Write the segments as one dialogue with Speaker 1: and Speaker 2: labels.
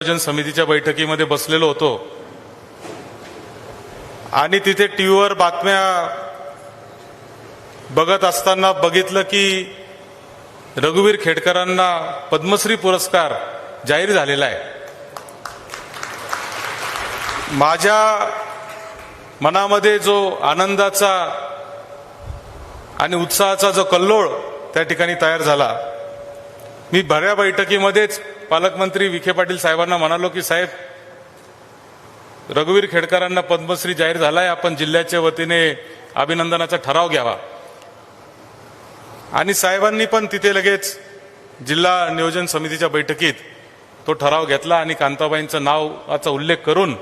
Speaker 1: नियोजन समितीच्या बैठकीमध्ये बसलेलो होतो. आणि तिथे टीव्हीवर बातम्या बघत असताना बघितलं की रघुवीर खेडकरांना पद्मश्री पुरस्कार जाहीर झालेला आहे. माझ्या मनामध्ये जो आनंदाचा आणि उत्साहाचा जो कल्लोळ त्या ठिकाणी तयार झाला मी भऱ्या बैठकीमध्येच पालकमंत्री विखे पाटील साहेबांना म्हणालो की साहेब रघुवीर खेडकरांना पद्मश्री जाहीर झालाय. आपण जिल्ह्याच्या वतीने अभिनंदनाचा ठराव घ्यावा. आणि साहेबांनी पण तिथे लगेच जिल्हा नियोजन समितीच्या बैठकीत तो ठराव घेतला आणि कांताबाईंचं नावाचा उल्लेख करून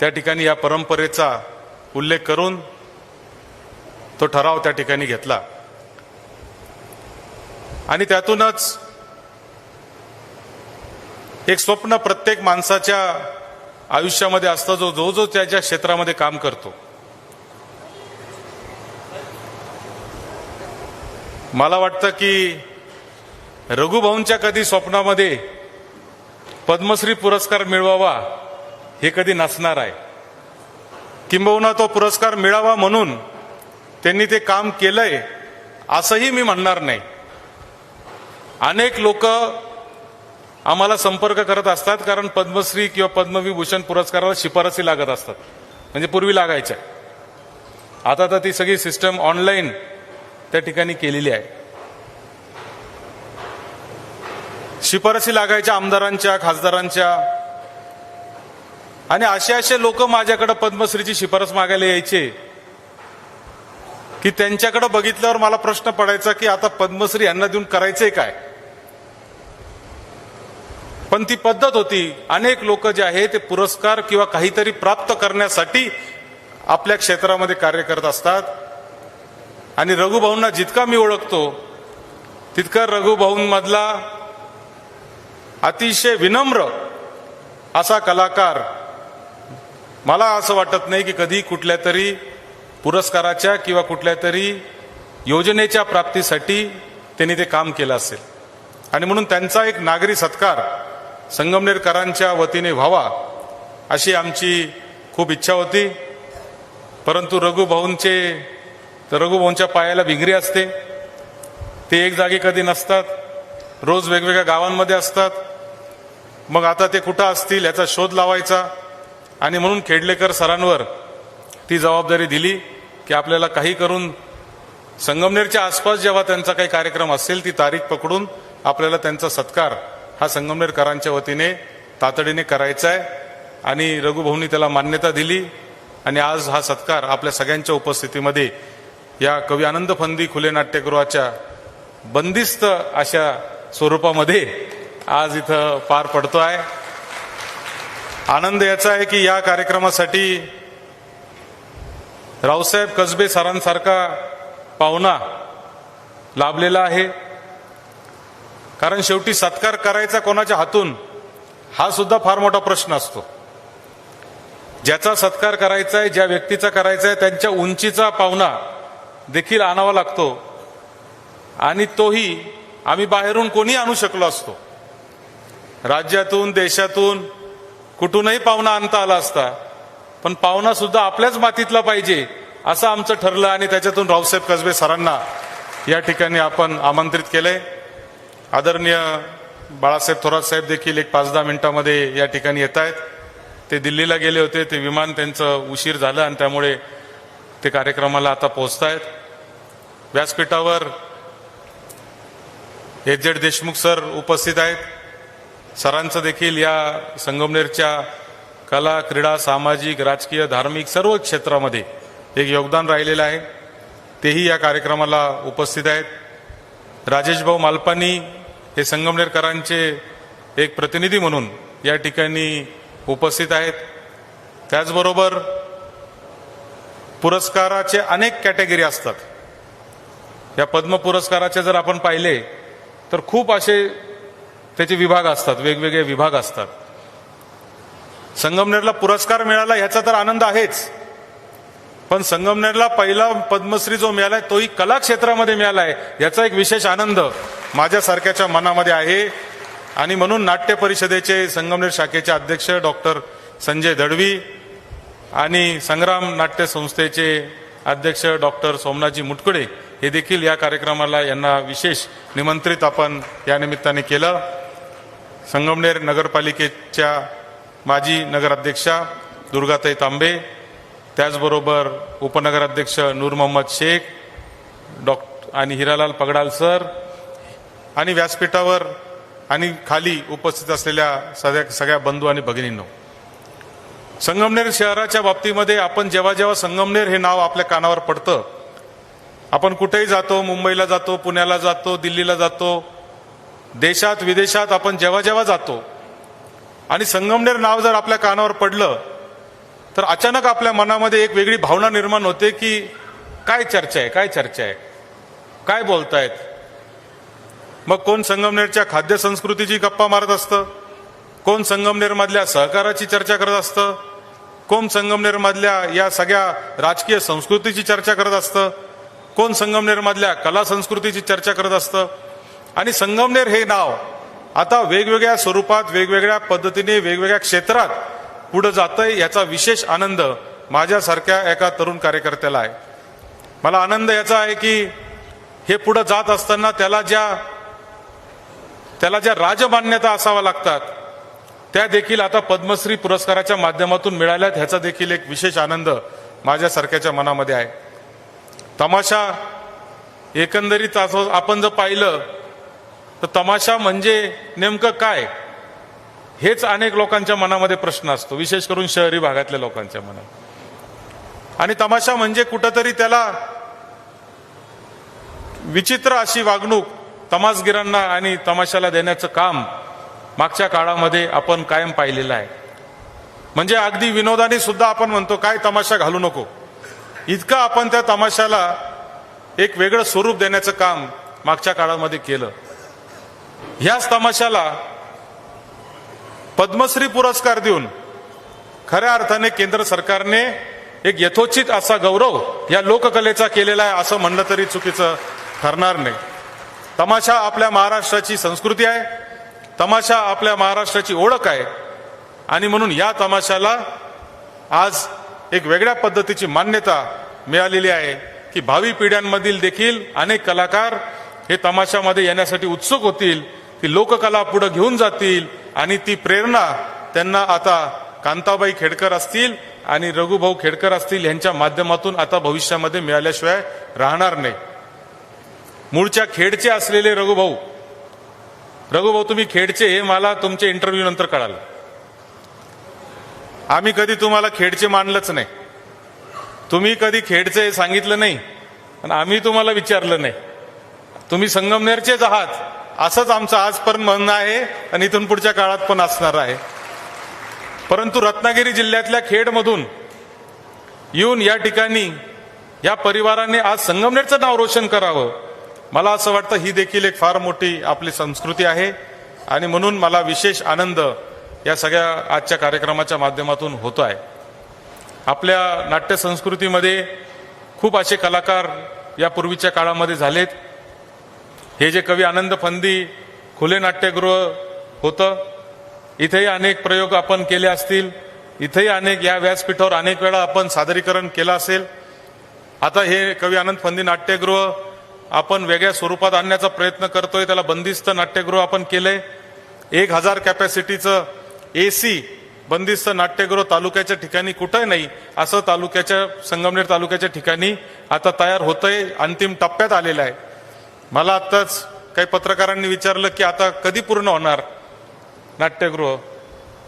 Speaker 1: त्या ठिकाणी या परंपरेचा उल्लेख करून तो ठराव त्या ठिकाणी घेतला. आणि त्यातूनच एक स्वप्न प्रत्येक माणसाच्या आयुष्यामध्ये असतं जो जो जो त्याच्या क्षेत्रामध्ये काम करतो. मला वाटतं की रघुभाऊंच्या कधी स्वप्नामध्ये पद्मश्री पुरस्कार मिळवावा हे कधी नसणार आहे. किंबहुना तो पुरस्कार मिळावा म्हणून त्यांनी ते काम केलंय असंही मी म्हणणार नाही. अनेक लोक आम्हाला संपर्क करत असतात कारण पद्मश्री किंवा पद्मविभूषण पुरस्काराला शिफारसी लागत असतात. म्हणजे पूर्वी लागायच्या. आता तर ती सगळी सिस्टम ऑनलाईन त्या ठिकाणी केलेली आहे. शिफारसी लागायच्या आमदारांच्या खासदारांच्या. आणि असे असे लोक माझ्याकडे पद्मश्रीची शिफारस मागायला यायचे. की त्यांच्याकडे बघितल्यावर मला प्रश्न पडायचा की आता पद्मश्री यांना देऊन करायचंय काय? पण ती पद्धत होती अनेक लोक जे आहे ते पुरस्कार किंवा काहीतरी प्राप्त करण्यासाठी आपल्या क्षेत्रामध्ये कार्य करत असतात. आणि रघुभाऊंना जितका मी ओळखतो तितका रघुभाऊंमधला अतिशय विनम्र असा कलाकार मला असं वाटत नाही की कधी कुठल्या तरी पुरस्काराच्या किंवा कुठल्या तरी योजनेच्या प्राप्तीसाठी त्यांनी ते काम केलं असेल. आणि म्हणून त्यांचा एक नागरी सत्कार संगमनेरकरांच्या वतीने व्हावा अशी आमची खूप इच्छा होती. परंतु रघुभाऊंचे तर रघुभाऊंच्या पायाला भिंगरी असते. ते एक जागी कधी नसतात. रोज वेगवेगळ्या गावांमध्ये असतात. मग आता ते कुठं असतील याचा शोध लावायचा. आणि म्हणून खेडलेकर सरांवर ती जबाबदारी दिली. की आपल्याला काही करून संगमनेरच्या आसपास जेव्हा त्यांचा काही कार्यक्रम असेल ती तारीख पकडून आपल्याला त्यांचा सत्कार हा संगमनेरकरांच्या वतीने तातडीने करायचा आहे आणि रघुभाऊनी त्याला मान्यता दिली आणि आज हा सत्कार आपल्या सगळ्यांच्या उपस्थितीमध्ये या कवी आनंद फंदी खुले नाट्यगृहाच्या बंदिस्त अशा स्वरूपामध्ये आज इथं पार पडतो आहे आनंद याचा आहे की या कार्यक्रमासाठी रावसाहेब कसबे सरांसारखा पाहुणा लाभलेला आहे. कारण शेवटी सत्कार करायचा कोणाच्या हातून हा सुद्धा फार मोठा प्रश्न असतो. ज्याचा सत्कार करायचा आहे ज्या व्यक्तीचा करायचा आहे त्यांच्या उंचीचा पाहुणा देखील आणावा लागतो. आणि तोही आम्ही बाहेरून कोणी आणू शकलो असतो. राज्यातून देशातून कुठूनही पाहुणा आणता आला असता पण पाहुणा सुद्धा आपल्याच मातीतला पाहिजे असं आमचं ठरलं आणि त्याच्यातून रावसाहेब कसबे सरांना या ठिकाणी आपण आमंत्रित केले. आदरणीय बाळासाहेब थोरात साहेब देखील एक पाच दहा मिनिटांमध्ये या ठिकाणी येत आहेत. ते दिल्लीला गेले होते ते विमान त्यांचं उशीर झालं आणि त्यामुळे ते कार्यक्रमाला आता पोहोचत आहेत व्यासपीठावर एच देशमुख सर उपस्थित आहेत. सरांचं देखील या संगमनेरच्या कला क्रीडा सामाजिक राजकीय धार्मिक सर्व क्षेत्रामध्ये एक योगदान राहिलेलं आहे. तेही या कार्यक्रमाला उपस्थित आहेत. राजेशभाऊ मालपानी हे संगमनेरकरांचे एक प्रतिनिधी म्हणून या ठिकाणी उपस्थित आहेत. त्याचबरोबर पुरस्काराचे अनेक कॅटेगरी असतात. या पद्म पुरस्काराचे जर आपण पाहिले तर खूप असे त्याचे विभाग असतात वेगवेगळे विभाग असतात. संगमनेरला पुरस्कार मिळाला ह्याचा तर आनंद आहेच. पण संगमनेरला पहिला पद्मश्री जो मिळालाय तोही कला क्षेत्रामध्ये मिळालाय याचा एक विशेष आनंद माझ्यासारख्याच्या मनामध्ये आहे. आणि म्हणून नाट्य परिषदेचे संगमनेर शाखेचे अध्यक्ष डॉक्टर संजय दडवी आणि संग्राम नाट्य संस्थेचे अध्यक्ष डॉक्टर सोमनाथजी मुटकुडे हे देखील या कार्यक्रमाला यांना विशेष निमंत्रित आपण या निमित्ताने केलं. संगमनेर नगरपालिकेच्या माजी नगराध्यक्षा दुर्गाताई तांबे त्याचबरोबर उपनगराध्यक्ष नूर मोहम्मद शेख डॉक्ट आणि हिरालाल पगडाल सर आणि व्यासपीठावर आणि खाली उपस्थित असलेल्या सगळ्या सगळ्या बंधू आणि भगिनींनो. संगमनेर शहराच्या बाबतीमध्ये आपण जेव्हा जेव्हा संगमनेर हे नाव आपल्या कानावर पडतं आपण कुठेही जातो मुंबईला जातो पुण्याला जातो दिल्लीला जातो देशात विदेशात आपण जेव्हा जेव्हा जातो आणि संगमनेर नाव जर आपल्या कानावर पडलं तर अचानक आपल्या मनामध्ये एक वेगळी भावना निर्माण होते की काय चर्चा आहे काय चर्चा आहे? काय बोलतायत? मग कोण संगमनेरच्या खाद्य संस्कृतीची गप्पा मारत असतं? कोण संगमनेरमधल्या सहकाराची चर्चा करत असतं? कोण संगमनेरमधल्या या सगळ्या राजकीय संस्कृतीची चर्चा करत असतं? कोण संगमनेरमधल्या कला संस्कृतीची चर्चा करत असतं? आणि संगमनेर हे नाव आता वेगवेगळ्या स्वरूपात वेगवेगळ्या पद्धतीने वेगवेगळ्या क्षेत्रात पुढे जातंय याचा विशेष आनंद माझ्यासारख्या एका तरुण कार्यकर्त्याला आहे. मला आनंद याचा आहे की हे पुढे जात असताना त्याला ज्या त्याला ज्या राजमान्यता असाव्या लागतात त्या देखील आता पद्मश्री पुरस्काराच्या माध्यमातून मिळाल्यात ह्याचा देखील एक विशेष आनंद माझ्यासारख्याच्या मनामध्ये आहे. तमाशा एकंदरीत आपण जर पाहिलं तर तमाशा म्हणजे नेमकं काय? हेच अनेक लोकांच्या मनामध्ये प्रश्न असतो विशेष करून शहरी भागातल्या लोकांच्या मनात. आणि तमाशा म्हणजे कुठंतरी त्याला विचित्र अशी वागणूक तमासगिरांना आणि तमाशाला देण्याचं काम मागच्या काळामध्ये आपण कायम पाहिलेलं आहे. म्हणजे अगदी विनोदाने सुद्धा आपण म्हणतो काय तमाशा घालू नको. इतकं आपण त्या तमाशाला एक वेगळं स्वरूप देण्याचं काम मागच्या काळामध्ये केलं. ह्याच तमाशाला पद्मश्री पुरस्कार देऊन खऱ्या अर्थाने केंद्र सरकारने एक यथोचित असा गौरव या लोककलेचा केलेला आहे असं म्हणलं तरी चुकीचं ठरणार नाही. तमाशा आपल्या महाराष्ट्राची संस्कृती आहे तमाशा आपल्या महाराष्ट्राची ओळख आहे आणि म्हणून या तमाशाला आज एक वेगळ्या पद्धतीची मान्यता मिळालेली आहे की भावी पिढ्यांमधील देखील अनेक कलाकार हे तमाशामध्ये येण्यासाठी उत्सुक होतील ती लोककला पुढे घेऊन जातील आणि ती प्रेरणा त्यांना आता कांताबाई खेडकर असतील आणि रघुभाऊ खेडकर असतील यांच्या माध्यमातून आता भविष्यामध्ये मिळाल्याशिवाय राहणार नाही. मूळच्या खेडचे असलेले रघुभाऊ. रघुभाऊ तुम्ही खेडचे हे मला तुमच्या इंटरव्ह्यू नंतर कळालं. आम्ही कधी तुम्हाला खेडचे मानलंच नाही. तुम्ही कधी खेडचे हे सांगितलं नाही. आणि आम्ही तुम्हाला विचारलं नाही. तुम्ही संगमनेरचेच आहात. असंच आमचं आजपर्यंत म्हणणं आहे आणि इथून पुढच्या काळात पण असणार आहे. परंतु रत्नागिरी जिल्ह्यातल्या खेडमधून येऊन या ठिकाणी या परिवाराने आज संगमनेरचं नाव रोशन करावं. मला असं वाटतं ही देखील एक फार मोठी आपली संस्कृती आहे आणि म्हणून मला विशेष आनंद या सगळ्या आजच्या कार्यक्रमाच्या माध्यमातून होतो आहे. आपल्या नाट्यसंस्कृतीमध्ये खूप असे कलाकार या पूर्वीच्या काळामध्ये झालेत. हे जे कवी आनंद फंदी खुले नाट्यगृह होतं इथेही अनेक प्रयोग आपण केले असतील इथेही अनेक या व्यासपीठावर अनेक वेळा आपण सादरीकरण केलं असेल. आता हे कवी आनंद फंदी नाट्यगृह आपण वेगळ्या स्वरूपात आणण्याचा प्रयत्न करतोय त्याला बंदिस्त नाट्यगृह आपण केलंय. एक हजार कॅपॅसिटीचं ए सी बंदिस्त नाट्यगृह तालुक्याच्या ठिकाणी कुठंही नाही असं तालुक्याच्या संगमनेर तालुक्याच्या ठिकाणी आता तयार होतंय अंतिम टप्प्यात आलेलं आहे. मला आत्ताच काही पत्रकारांनी विचारलं की आता कधी पूर्ण होणार नाट्यगृह?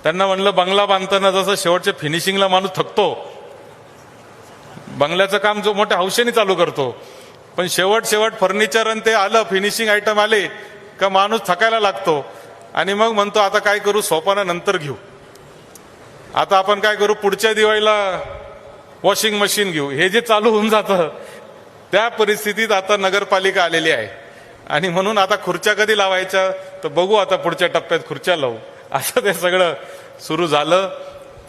Speaker 1: त्यांना म्हणलं बंगला बांधताना जसं शेवटच्या फिनिशिंगला माणूस थकतो. बंगल्याचं काम जो मोठ्या हौशेने चालू करतो. पण शेवट शेवट फर्निचर आणि ते आलं फिनिशिंग आयटम आले का माणूस थकायला लागतो. आणि मग म्हणतो आता काय करू? सोपाना नंतर घेऊ. आता आपण काय करू? पुढच्या दिवाळीला वॉशिंग मशीन घेऊ. हे जे चालू होऊन जातं त्या परिस्थितीत आता नगरपालिका आलेली आहे. आणि म्हणून आता खुर्च्या कधी लावायच्या? तर बघू आता पुढच्या टप्प्यात खुर्च्या लावू. असं ते सगळं सुरू झालं.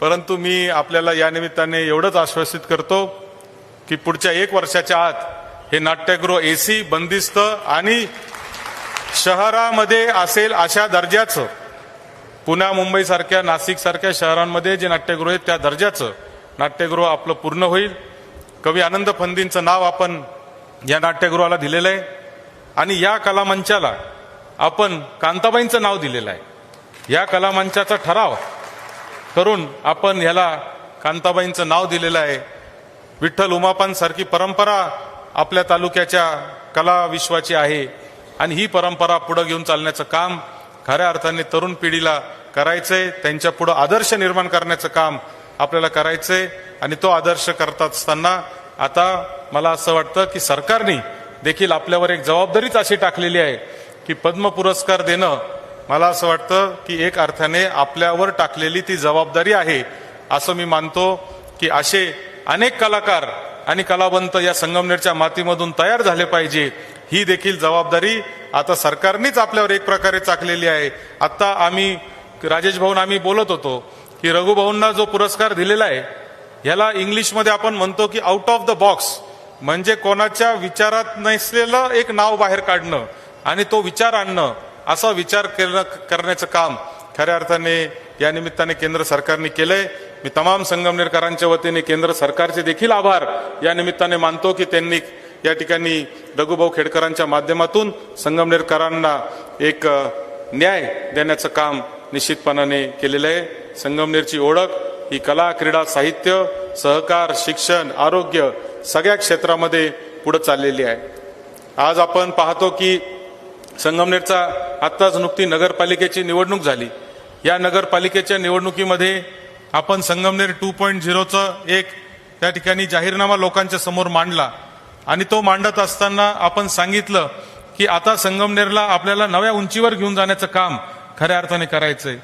Speaker 1: परंतु मी आपल्याला या निमित्ताने एवढंच आश्वासित करतो की पुढच्या एक वर्षाच्या आत हे नाट्यगृह एसी बंदिस्त आणि शहरामध्ये असेल अशा दर्जाचं पुण्या मुंबईसारख्या नाशिकसारख्या शहरांमध्ये जे नाट्यगृह आहेत त्या दर्जाचं नाट्यगृह आपलं पूर्ण होईल. कवी आनंद फंदींचं नाव आपण या नाट्यगृहाला दिलेलं आहे. आणि या कलामंचाला आपण कांताबाईंचं नाव दिलेलं आहे. या कलामंचाचा ठराव करून आपण ह्याला कांताबाईंचं नाव दिलेलं आहे. विठ्ठल उमापांसारखी परंपरा आपल्या तालुक्याच्या कला विश्वाची आहे. आणि ही परंपरा पुढे घेऊन चालण्याचं काम खऱ्या अर्थाने तरुण पिढीला करायचंय. त्यांच्या पुढं आदर्श निर्माण करण्याचं काम आपल्याला करायचंय. आणि तो आदर्श करत असताना आता मला असं वाटतं की सरकारने देखील आपल्यावर एक जबाबदारीच अशी टाकलेली आहे की पद्म पुरस्कार देणं. मला असं वाटतं की एक अर्थाने आपल्यावर टाकलेली ती जबाबदारी आहे. असं मी मानतो की असे अनेक कलाकार आणि कलावंत या संगमनेरच्या मातीमधून तयार झाले पाहिजे. ही देखील जबाबदारी आता सरकारनेच आपल्यावर एक प्रकारे चाकलेली आहे. आत्ता आम्ही राजेश भाऊन आम्ही बोलत होतो की रघुभाऊंना जो पुरस्कार दिलेला आहे ह्याला इंग्लिशमध्ये आपण म्हणतो की आउट ऑफ द बॉक्स म्हणजे कोणाच्या विचारात नसलेलं एक नाव बाहेर काढणं आणि तो विचार आणणं. असा विचार करण्याचं काम खऱ्या अर्थाने या निमित्ताने केंद्र सरकारने केलंय. मी तमाम संगमनेरकरांच्या वतीने केंद्र सरकारचे देखील आभार या निमित्ताने मानतो की त्यांनी या ठिकाणी रघुभाऊ खेडकरांच्या माध्यमातून संगमनेरकरांना एक न्याय देण्याचं काम निश्चितपणाने केलेलं आहे. संगमनेरची ओळख ही कला क्रीडा साहित्य सहकार शिक्षण आरोग्य सगळ्या क्षेत्रामध्ये पुढे चाललेली आहे. आज आपण पाहतो की संगमनेरचा आत्ताच नुकती नगरपालिकेची निवडणूक झाली. या नगरपालिकेच्या निवडणुकीमध्ये आपण संगमनेर टू पॉईंट झिरोचं एक त्या ठिकाणी जाहीरनामा लोकांच्या समोर मांडला. आणि तो मांडत असताना आपण सांगितलं की आता संगमनेरला आपल्याला नव्या उंचीवर घेऊन जाण्याचं काम खऱ्या अर्थाने करायचंय.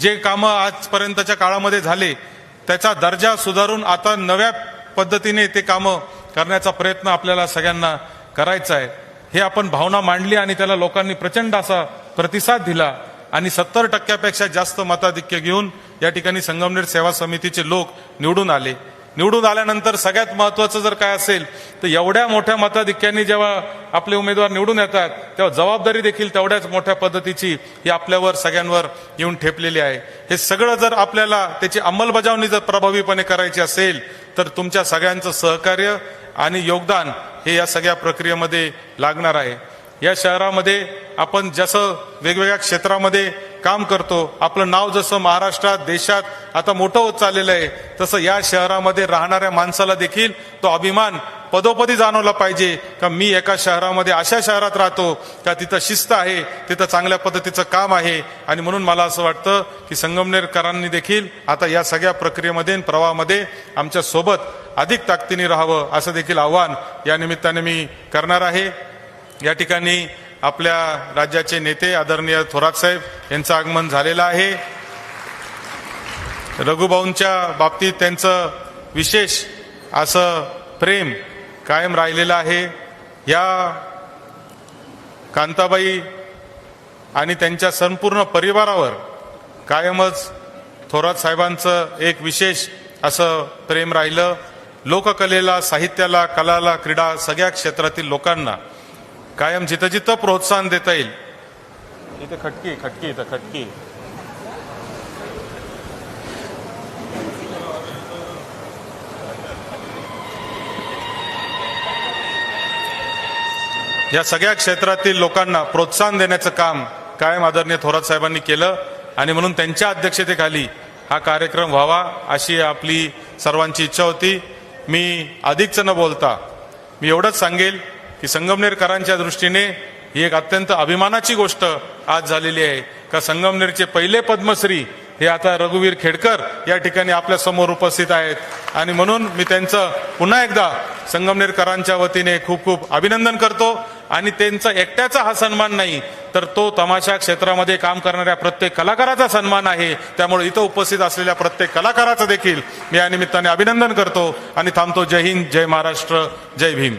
Speaker 1: जे कामं आजपर्यंतच्या काळामध्ये झाले त्याचा दर्जा सुधारून आता नव्या पद्धतीने ते कामं करण्याचा प्रयत्न आपल्याला सगळ्यांना करायचा आहे. हे आपण भावना मांडली आणि त्याला लोकांनी प्रचंड असा प्रतिसाद दिला आणि सत्तर टक्क्यापेक्षा जास्त मताधिक्य घेऊन या ठिकाणी संगमनेर सेवा समितीचे लोक निवडून आले. निवडून आल्यानंतर सगळ्यात महत्वाचं जर काय असेल तर एवढ्या मोठ्या मताधिक्यांनी जेव्हा आपले उमेदवार निवडून येतात तेव्हा जबाबदारी देखील तेवढ्याच मोठ्या पद्धतीची ही आपल्यावर सगळ्यांवर येऊन ठेपलेली आहे. हे सगळं जर आपल्याला त्याची अंमलबजावणी जर प्रभावीपणे करायची असेल तर तुमच्या सगळ्यांचं सहकार्य आणि योगदान हे या सगळ्या प्रक्रियेमध्ये लागणार आहे. या शहरामध्ये आपण जसं वेगवेगळ्या क्षेत्रामध्ये काम करतो. आपलं नाव जसं महाराष्ट्रात देशात आता मोठं होत चाललेलं आहे तसं या शहरामध्ये राहणाऱ्या माणसाला देखील तो अभिमान पदोपदी जाणवला पाहिजे. का मी एका शहरामध्ये अशा शहरात राहतो का तिथं शिस्त आहे तिथं चांगल्या पद्धतीचं काम आहे. आणि म्हणून मला असं वाटतं की संगमनेरकरांनी देखील आता या सगळ्या प्रक्रियेमध्ये प्रवाहामध्ये आमच्यासोबत अधिक ताकदीने राहावं असं देखील आव्हान या निमित्ताने मी करणार आहे. या ठिकाणी आपल्या राज्याचे नेते आदरणीय थोरात साहेब यांचं आगमन झालेलं आहे. रघुभाऊंच्या बाबतीत त्यांचं विशेष असं प्रेम कायम राहिलेलं आहे. या कांताबाई आणि त्यांच्या संपूर्ण परिवारावर कायमच थोरात साहेबांचं एक विशेष असं प्रेम राहिलं. लोककलेला साहित्याला कलाला क्रीडा सगळ्या क्षेत्रातील लोकांना कायम जिथं जिथं प्रोत्साहन देता येईल. इथे खटकी खटकी इथं खटकी. या सगळ्या क्षेत्रातील लोकांना प्रोत्साहन देण्याचं काम कायम आदरणीय थोरात साहेबांनी केलं आणि म्हणून त्यांच्या अध्यक्षतेखाली हा कार्यक्रम व्हावा अशी आपली सर्वांची इच्छा होती. मी अधिकच न बोलता मी एवढंच सांगेल की संगमनेरकरांच्या दृष्टीने ही एक अत्यंत अभिमानाची गोष्ट आज झालेली आहे. का संगमनेरचे पहिले पद्मश्री हे आता रघुवीर खेडकर या ठिकाणी आपल्यासमोर उपस्थित आहेत. आणि म्हणून मी त्यांचं पुन्हा एकदा संगमनेरकरांच्या वतीने खूप खूप अभिनंदन करतो. आणि त्यांचा एकट्याचा हा सन्मान नाही तर तो तमाशा क्षेत्रामध्ये काम करणाऱ्या प्रत्येक कलाकाराचा सन्मान आहे. त्यामुळे इथं उपस्थित असलेल्या प्रत्येक कलाकाराचं देखील मी या निमित्ताने अभिनंदन करतो. आणि थांबतो. जय हिंद जय महाराष्ट्र जय भीम.